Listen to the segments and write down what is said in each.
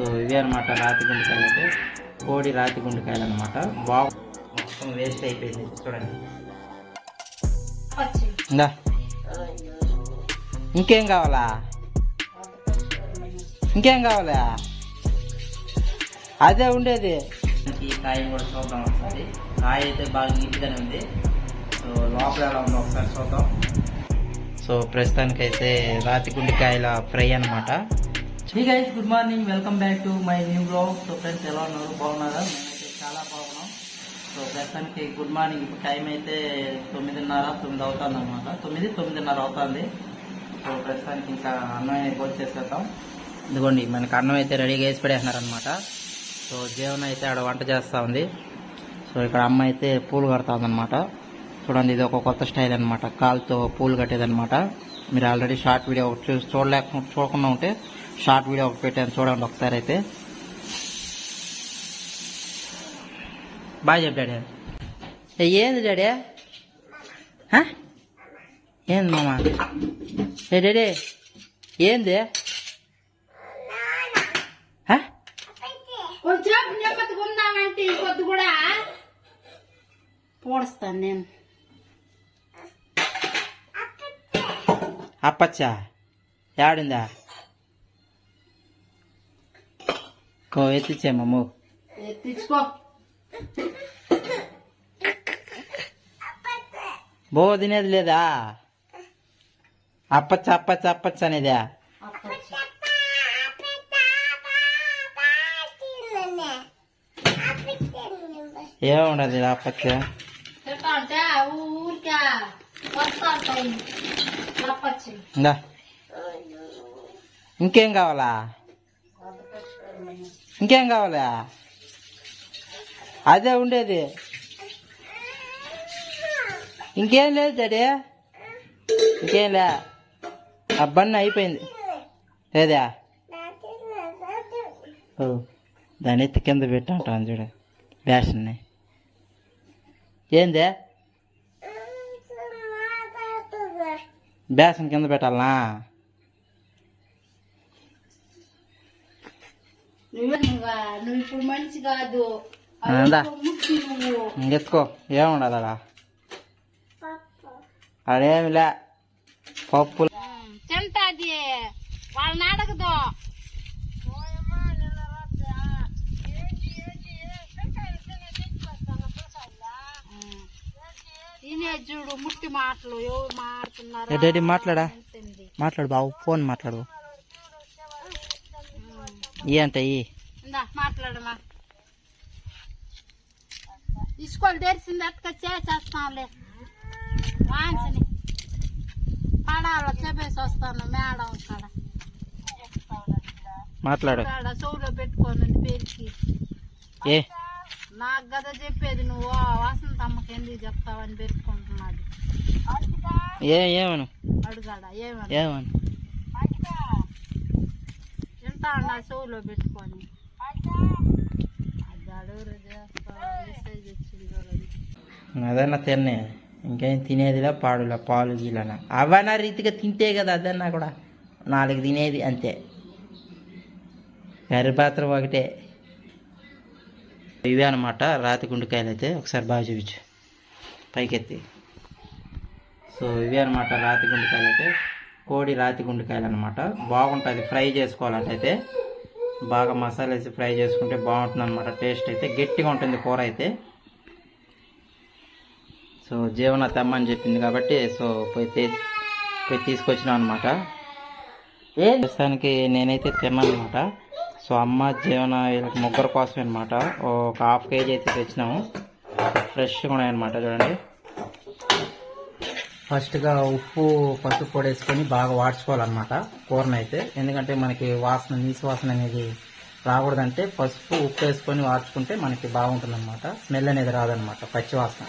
So ఇవి అనమాట రాతి గుండెకాయలు అంటే కోడి రాతి గుండెకాయలు అనమాట బాగు. మొత్తం వేస్ట్ అయిపోయింది. చూడండి. ఇందా. ఇంకేం కావాలా? ఇంకేం కావాలా? అదే ఉండేది. ఈ కాయ కూడా చూద్దాం ఒకసారి. కాయ అయితే బాగా నీట్గానే ఉంది. సో లోపల ఎలా ఉందో ఒకసారి చూద్దాం. సో ప్రస్తుతానికి అయితే రాతి గుండెకాయల ఫ్రై అనమాట hi guys good morning welcome back to my new blog so friends ఎలా ఉన్నారు? బాగున్నారా? నేనైతే చాలా బాగున్నాం. సో ప్రస్తుతానికి గుడ్ మార్నింగ్ ఇప్పుడు టైం అయితే తొమ్మిదిన్నర తొమ్మిది అవుతుంది అనమాట తొమ్మిది తొమ్మిదిన్నర అవుతుంది. సో ప్రస్తుతానికి ఇంకా అన్నం అయితే చేసేద్దాం. ఇదిగోండి మనకి అన్నం అయితే రెడీగా వేసి పడేస్తున్నారనమాట సో జీవన్ అయితే ఆడ వంట చేస్తూ ఉంది. సో ఇక్కడ అమ్మ అయితే పూలు కడతాదనమాట చూడండి ఇది ఒక కొత్త స్టైల్ అనమాట కాలుతో పూలు కట్టేదనమాట మీరు ఆల్రెడీ షార్ట్ వీడియో చూసి చూడలేక చూడకుండా ఉంటే షార్ట్ వీడియో ఒకటి పెట్టాను చూడండి ఒకసారి అయితే. బాగా చెప్పు డాడీ. ఏ, ఏంది డాడీ? హ? ఏంది మామ? ఏ డాడీ ఏంది? హ? కొంచెం ఈ పొద్దు కూడా పోడుస్తాను నేను. అప్పచ్చా? యాడుందా కో ఎత్తిచ్చే మమ్ము తెచ్చుకో బో తినేది లేదా అప్పచ్చ అప్పచ్చ అప్పచ్చ అనేదా ఏముండదు అప్పచ్చ ఇంకేం కావాలా ఇంకేం కావాలా? అదే ఉండేది. ఇంకేం లేదు డాడీ. ఇంకేం లే. ఆ బన్న అయిపోయింది. లేదా ఓ దాని ఎత్తి కింద పెట్టంటాను చూడు. బ్యాషన్ని ఏందే? బ్యాసన్ కింద పెట్టాలనా? నువ్వే నువ్వా? నువ్వు ఇప్పుడు మనిషి కాదు. అందా ముక్తి నువ్వు. ఇంకెత్తుకో. ఏముండదు అలా అదేమిలే. పప్పు తింటాది వాళ్ళని అడగదు తినే చూడు ముట్టి మాటలు. ఎవరు మాట్లాడుతున్నారు మాట్లాడా? మాట్లాడు బాబు. ఫోన్ మాట్లాడు. మాట్లాడమా? ఇసుకోలు తెరిసింది పడాలో చెప్పేసి వస్తాను మేడం కాడ. మాట్లాడు. చెవులో పెట్టుకోను పేరుకి. ఏ? నాకు కదా చెప్పేది నువ్వు వసంత అమ్మకి ఎందుకు చెప్తావని పెరుక్కుంటున్నాడు ఏ ఏమను? అడుగాడ ఏమని? ఏమను? వస్తా అండి ఆ షోలో పెట్టుకొని అదన్నా తిన్నే. ఇంకేం తినేదిలా పాడులా పాలు గీలన. అవన్నా రీతిగా తింటే కదా అదన్నా కూడా. నాలుగు తినేది అంతే. కరిపాత్ర ఒకటే. ఇవే అనమాట రాతి గుండెకాయలు అయితే ఒకసారి బాగా చూపించు. పైకెత్తి. సో ఇవే అనమాట రాతి గుండెకాయలు అయితే కోడి రాతి గుండెకాయలు అనమాట బాగుంటుంది. ఫ్రై చేసుకోవాలంటే అయితే బాగా మసాలా వేసి ఫ్రై చేసుకుంటే బాగుంటుంది అనమాట టేస్ట్ అయితే గట్టిగా ఉంటుంది కూర అయితే సో జీవన తెమ్మని చెప్పింది కాబట్టి సో పోయి పోయి తీసుకొచ్చినాం అనమాట ప్రస్తుతానికి నేనైతే తిన్నాను అనమాట సో అమ్మ జీవన వీళ్ళకి ముగ్గురు కోసమే అనమాట ఒక హాఫ్ కేజీ అయితే తెచ్చినాము. ఫ్రెష్గా ఉన్నాయన్నమాట చూడండి. ఫస్ట్గా ఉప్పు పసుపు పొడి వేసుకొని బాగా వాడ్చుకోవాలన్నమాట కూరనైతే. అయితే ఎందుకంటే మనకి వాసన నీసు వాసన అనేది రాకూడదంటే పసుపు ఉప్పు వేసుకొని వాడ్చుకుంటే మనకి బాగుంటుందన్నమాట. స్మెల్ అనేది రాదనమాట పచ్చి వాసన.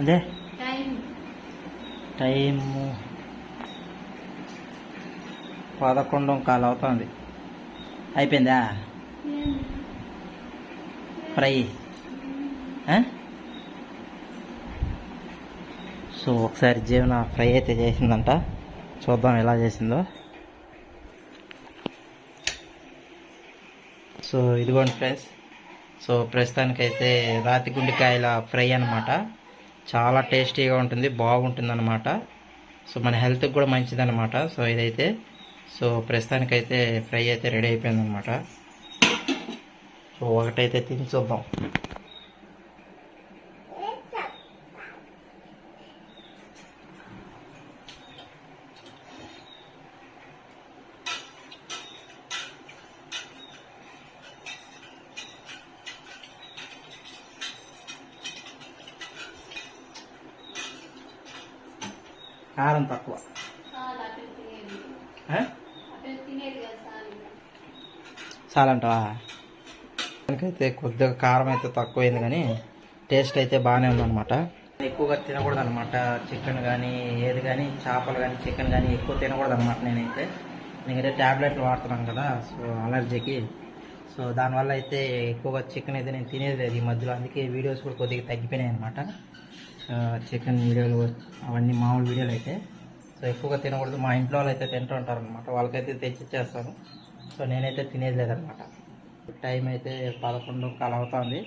అదే. టైము పదకొండు కాలు అవుతుంది. అయిపోయిందా? ఫ్రై. సో ఒకసారి జీవన ఫ్రై అయితే చేసిందంట. చూద్దాం ఎలా చేసిందో. సో ఇదిగోండి ఫ్రెండ్స్. సో ప్రస్తుతానికైతే రాతి గుండెకాయల ఫ్రై అనమాట చాలా టేస్టీగా ఉంటుంది బాగుంటుందన్నమాట. సో మన హెల్త్కి కూడా మంచిదన్నమాట. సో ఇదైతే సో ప్రస్తుతానికైతే ఫ్రై అయితే రెడీ అయిపోయిందనమాట సో ఒకటైతే తిని చూద్దాం. కారం తక్కువ? చాలంటావా దానికైతే కొద్దిగా కారం అయితే తక్కువైంది కానీ టేస్ట్ అయితే బాగానే ఉందన్నమాట. ఎక్కువగా తినకూడదు అనమాట చికెన్ కానీ ఏది కానీ చేపలు కానీ చికెన్ కానీ ఎక్కువ తినకూడదు అనమాట నేనైతే. నేనైతే ట్యాబ్లెట్లు వాడుతున్నాను కదా సో అలర్జీకి. సో దానివల్ల అయితే ఎక్కువగా చికెన్ అయితే నేను తినేది లేదు ఈ మధ్యలో. అందుకే వీడియోస్ కూడా కొద్దిగా తగ్గిపోయినాయి అనమాట చికెన్ వీడియోలు అవన్నీ మామూలు వీడియోలు అయితే. సో ఎక్కువగా తినకూడదు. మా ఇంట్లో వాళ్ళు అయితే తింటూ ఉంటారు అనమాట వాళ్ళకైతే తెచ్చిచ్చేస్తాను సో నేనైతే తినేది లేదనమాట టైం అయితే పదకొండు కాల అవుతుంది.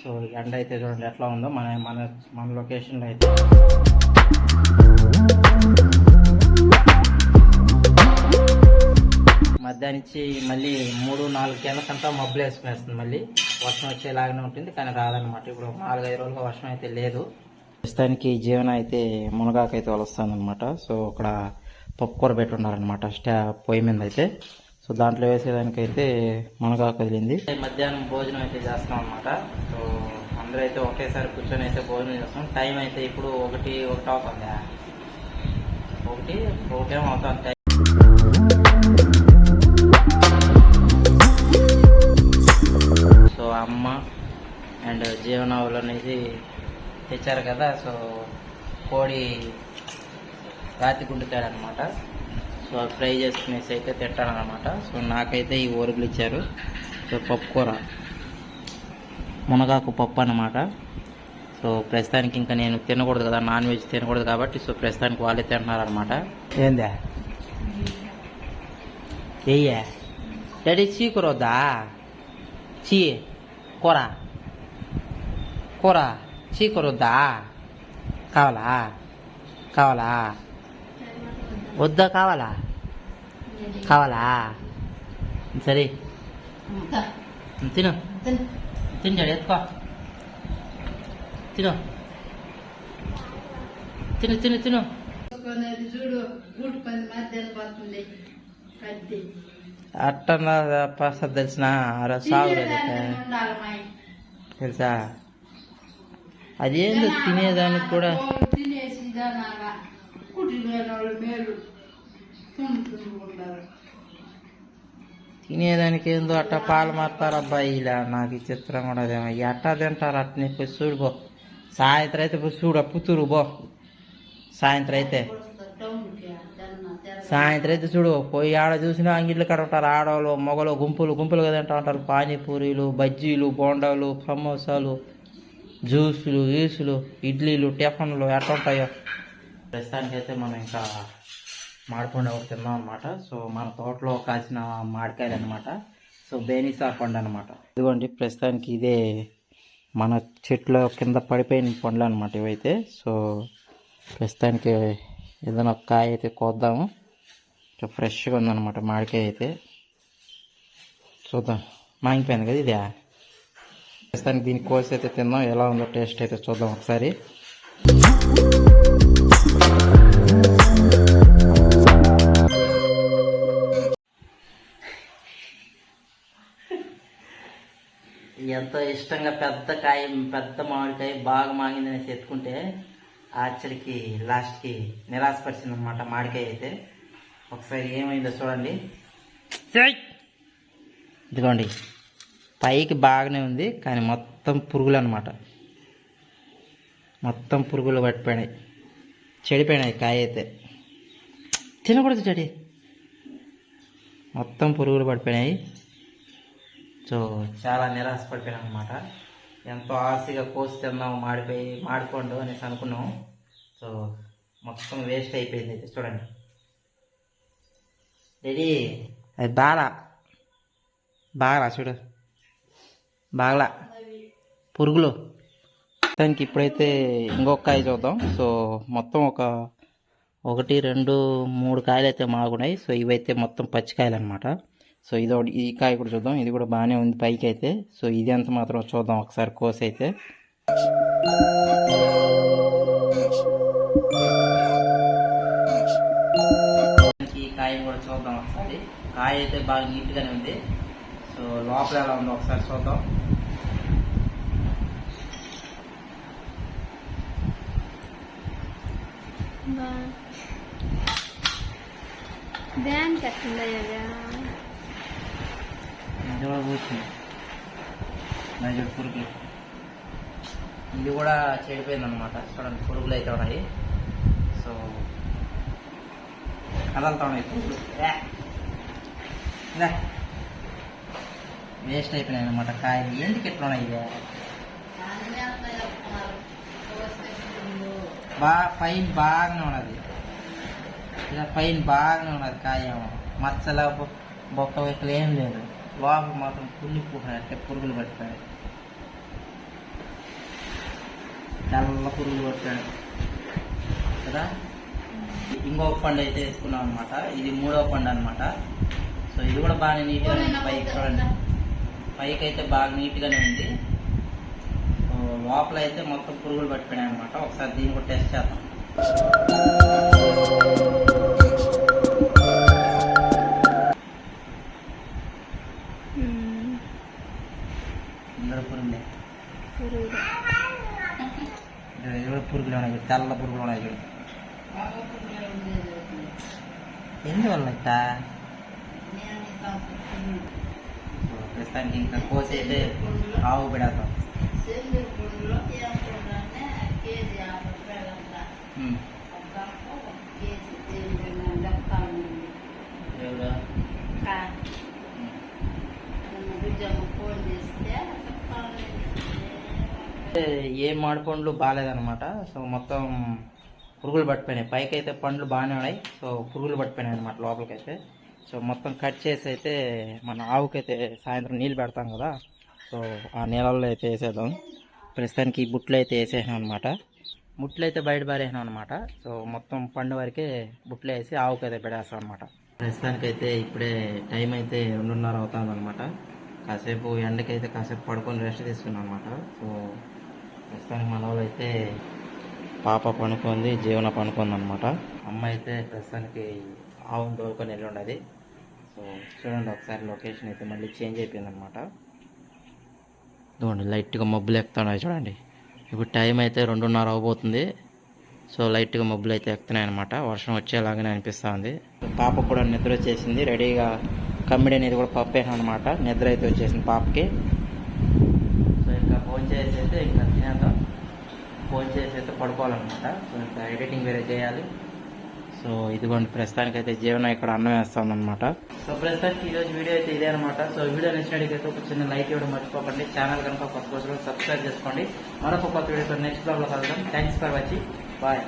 సో ఎండ అయితే చూడండి ఎట్లా ఉందో. మన మన మన లొకేషన్లో అయితే. మధ్యాహ్నించి మళ్ళీ మూడు నాలుగు గంటలకంతా మబ్బులు వేసుకునేస్తుంది మళ్ళీ. వర్షం వచ్చేలాగానే ఉంటుంది కానీ రాదనమాట ఇప్పుడు నాలుగైదు రోజులుగా వర్షం అయితే లేదు. ప్రస్తుతానికి జీవన అయితే మునగాకు అయితే వలుస్తుంది అనమాట సో అక్కడ పప్పు కూర పెట్టి ఉన్నారనమాట స్టా పొయ్యి మీద అయితే సో దాంట్లో వేసేదానికైతే మునగాకు వదిలింది. మధ్యాహ్నం భోజనం అయితే చేస్తాం అనమాట సో అందరూ అయితే ఒకేసారి కూర్చొని అయితే భోజనం చేస్తాం టైం అయితే ఇప్పుడు ఒకటి ఒకటి అవుతుంది ఒకటి ఒకటేమో అవుతుంది టైం సో అమ్మ అండ్ జీవనావులు అనేది తెచ్చారు కదా సో కోడి రాతి గుండుతాడు అనమాట సో అవి ఫ్రై చేసుకునేసి అయితే తిట్టాలన్నమాట సో నాకైతే ఈ ఊరుగులు ఇచ్చారు. సో పప్పు కూర మునగాకు పప్పు అనమాట సో ప్రస్తుతానికి ఇంకా నేను తినకూడదు కదా నాన్ వెజ్ తినకూడదు కాబట్టి సో ప్రస్తుతానికి వాళ్ళే తింటున్నారనమాట. ఏందా? ఏయ్యా? డాడీ చీకూర వద్దా? చీ కూర. కూర. చీకూర వద్దా కావాలా? కావాలా? వద్దా కావాలా? కావాలా? సరే. తిను. తింటాడు ఎత్తుకో. తిను. తిను తిను తిను. చూడు గుడ్ పది మధ్యాహ్నం పడుతుంది. కత్తి. అట్టన్నా పస తెలిసిన సాగు తెలుసా? అదేందో తినేదానికి కూడా. తినేదానికి ఏందో అట్ట పాలు మారుతారు. అబ్బాయి ఇలా నాకు ఈ చిత్రం కూడా అదేమో ఈ అట్టా తింటారు. అట్టని పోయి చూడు పో. సాయంత్రం అయితే పోయి చూడు పుత్తూరు పో. సాయంత్రం అయితే. సాయంత్రం అయితే చూడు పోయి ఆడ చూసినా అంగిళ్ళు కాడ ఉంటారు. ఆడవాళ్ళు మొగలు గుంపులు గుంపులుగా తింటా ఉంటారు. పానీపూరీలు బజ్జీలు బోండాలు సమోసాలు జ్యూసులు ఈసులు ఇడ్లీలు టిఫన్లు ఎట్లా ఉంటాయో ప్రస్తుతానికి అయితే మనం ఇంకా మాడిపండు ఒకటి తిన్నాం అనమాట సో మన తోటలో కాసిన మామిడికాయలు అనమాట సో బేనిసా పండు అనమాట ఇదిగోండి ప్రస్తుతానికి ఇదే మన చెట్ల కింద పడిపోయిన పండ్లు అనమాట ఇవైతే. సో ప్రస్తుతానికి ఏదైనా ఒక కాయ అయితే కోద్దాము. ఫ్రెష్గా ఉందన్నమాట మామిడికాయ అయితే. చూద్దాం. మాగిపోయింది కదా ఇదే? ప్రస్తుతానికి దీన్ని కోసి అయితే తిందాం ఎలా ఉందో టేస్ట్ అయితే చూద్దాం ఒకసారి. ఎంతో ఇష్టంగా పెద్ద కాయ పెద్ద మామిడికాయ బాగా మాగిందని ఎత్తుకుంటే ఆచరికి లాస్ట్కి నిరాశపరిచింది అనమాట మామిడికాయ అయితే. ఒకసారి ఏమైందో చూడండి. ఇదిగోండి. పైకి బాగానే ఉంది కానీ మొత్తం పురుగులు అనమాట మొత్తం పురుగులు పట్టిపోయినాయి చెడిపోయినాయి కాయ అయితే. తినకూడదు చెడి. మొత్తం పురుగులు పడిపోయినాయి. సో చాలా నిరాశ అనమాట ఎంతో ఆశగా కోసి తిన్నాం మాడిపోయి మాడిపోండు అనేసి అనుకున్నాం. సో మొత్తం వేస్ట్ అయిపోయింది అయితే చూడండి. రెడీ? అది బాగా బాగా చూడు. బాగా పురుగులు. దానికి ఇప్పుడైతే ఇంకొక కాయ చూద్దాం. సో మొత్తం ఒక ఒకటి రెండు మూడు కాయలు అయితే మాగున్నాయి. సో ఇవైతే మొత్తం పచ్చికాయలు అనమాట సో ఇది ఒకటి- ఈ కాయ కూడా చూద్దాం. ఇది కూడా బాగానే ఉంది పైకి అయితే. సో ఇది ఎంత మాత్రం చూద్దాం ఒకసారి కోసి అయితే. ఈ కాయ కూడా చూద్దాం ఒకసారి. కాయ అయితే బాగా నీట్గానే ఉంది. సో లోపల ఎలా ఉందో ఒకసారి చూద్దాం. బ్యాంక్ ఎట్లుందయ్యా ఇది కూడా కూర్చుంది నైజర్ పురుగు ఇది కూడా చెడిపోయింది అనమాట చూడండి పురుగులు అయితే ఉన్నాయి. సో కదలుతా ఉన్నాయి పురుగులు. వేస్ట్ అయిపోయినాయి అనమాట కాయలు. ఎందుకు ఎట్లా ఉన్నాయి ఇవి బాగా పైన బాగానే ఉన్నది. ఇలా పైన బాగానే ఉన్నది కాయ. మచ్చల బొ- బొక్క వైపులు ఏం లేదు. లోపల మాత్రం పుల్లి అంటే పురుగులు పట్టాడు తెల్ల పురుగులు పట్టాడు కదా? ఇంకొక పండు అయితే వేసుకున్నాం అనమాట ఇది మూడవ పండు అనమాట సో ఇది కూడా బాగానే నీట్గా ఉంది. పైకి చూడండి. పైకి అయితే బాగా నీట్గానే ఉంది. లోపల అయితే మొత్తం పురుగులు పట్టిపోయినాయి అనమాట ఒకసారి దీన్ని కూడా టెస్ట్ చేద్దాం ఇందులో పురుగులే ఇది కూడా పురుగులు ఉన్నాయి చూడు, తెల్ల పురుగులు ఉన్నాయి చూడు ఎందువల్ల ఇట్టా? సో ప్రస్తుతానికి ఇంకా కోసి అయితే ఆవు పెడతాం. ఏ మామిడి పండ్లు బాగాలేదన్నమాట సో మొత్తం పురుగులు పట్టిపోయినాయి. పైకి అయితే పండ్లు బాగానే ఉన్నాయి. సో పురుగులు పట్టిపోయినాయి అనమాట లోపలికైతే. సో మొత్తం కట్ చేసి అయితే మన ఆవుకైతే సాయంత్రం నీళ్ళు పెడతాం కదా సో ఆ నీళ్ళల్లో అయితే వేసేద్దాం. ప్రస్తుతానికి బుట్లు అయితే వేసేసాం అనమాట బుట్లు అయితే బయట పారేసాం అనమాట సో మొత్తం పండు వరకే బుట్లు వేసి ఆవుకైతే పెడేస్తాం అనమాట ప్రస్తుతానికి అయితే ఇప్పుడే టైం అయితే రెండున్నర అవుతుంది అనమాట కాసేపు ఎండకైతే కాసేపు పడుకొని రెస్ట్ తీసుకున్నాం అనమాట సో ప్రస్తుతానికి మన వాళ్ళు అయితే పాప పనుకుంది జీవన పనుకుంది అనమాట అమ్మ అయితే ప్రస్తుతానికి ఆవును తోలుకొని వెళ్ళి ఉండదు. సో చూడండి ఒకసారి లొకేషన్ అయితే మళ్ళీ చేంజ్ అయిపోయింది అనమాట చూడండి లైట్గా మబ్బులు ఎక్కుతున్నాయి చూడండి. ఇప్పుడు టైం అయితే రెండున్నర అవబోతుంది. సో లైట్గా మబ్బులు అయితే ఎక్కుతున్నాయి అనమాట వర్షం వచ్చేలాగానే అనిపిస్తూ ఉంది పాప కూడా నిద్ర వచ్చేసింది. రెడీగా కమ్మిడి అనేది కూడా పప్పేసాను అనమాట నిద్ర అయితే వచ్చేసింది పాపకి. సో ఇంకా ఫోన్ చేసి అయితే ఇంకా తినేద్దాం. ఫోన్ చేసి అయితే పడుకోవాలన్నమాట. సో ఇంకా ఎడిటింగ్ వేరే చేయాలి. సో ఇదిగోండి ప్రస్తుతానికి అయితే జీవనం ఇక్కడ అన్నం వేస్తాం అనమాట సో ప్రస్తుతానికి ఈరోజు వీడియో అయితే ఇదే అనమాట సో వీడియో నచ్చినట్టయితే ఒక చిన్న లైక్ ఇవ్వడం మర్చిపోకండి. ఛానల్ కనుక కొత్త కోసం సబ్స్క్రైబ్ చేసుకోండి. మరొక కొత్త వీడియోతో నెక్స్ట్ బ్లాగ్లో కలుద్దాం. Thanks for watching bye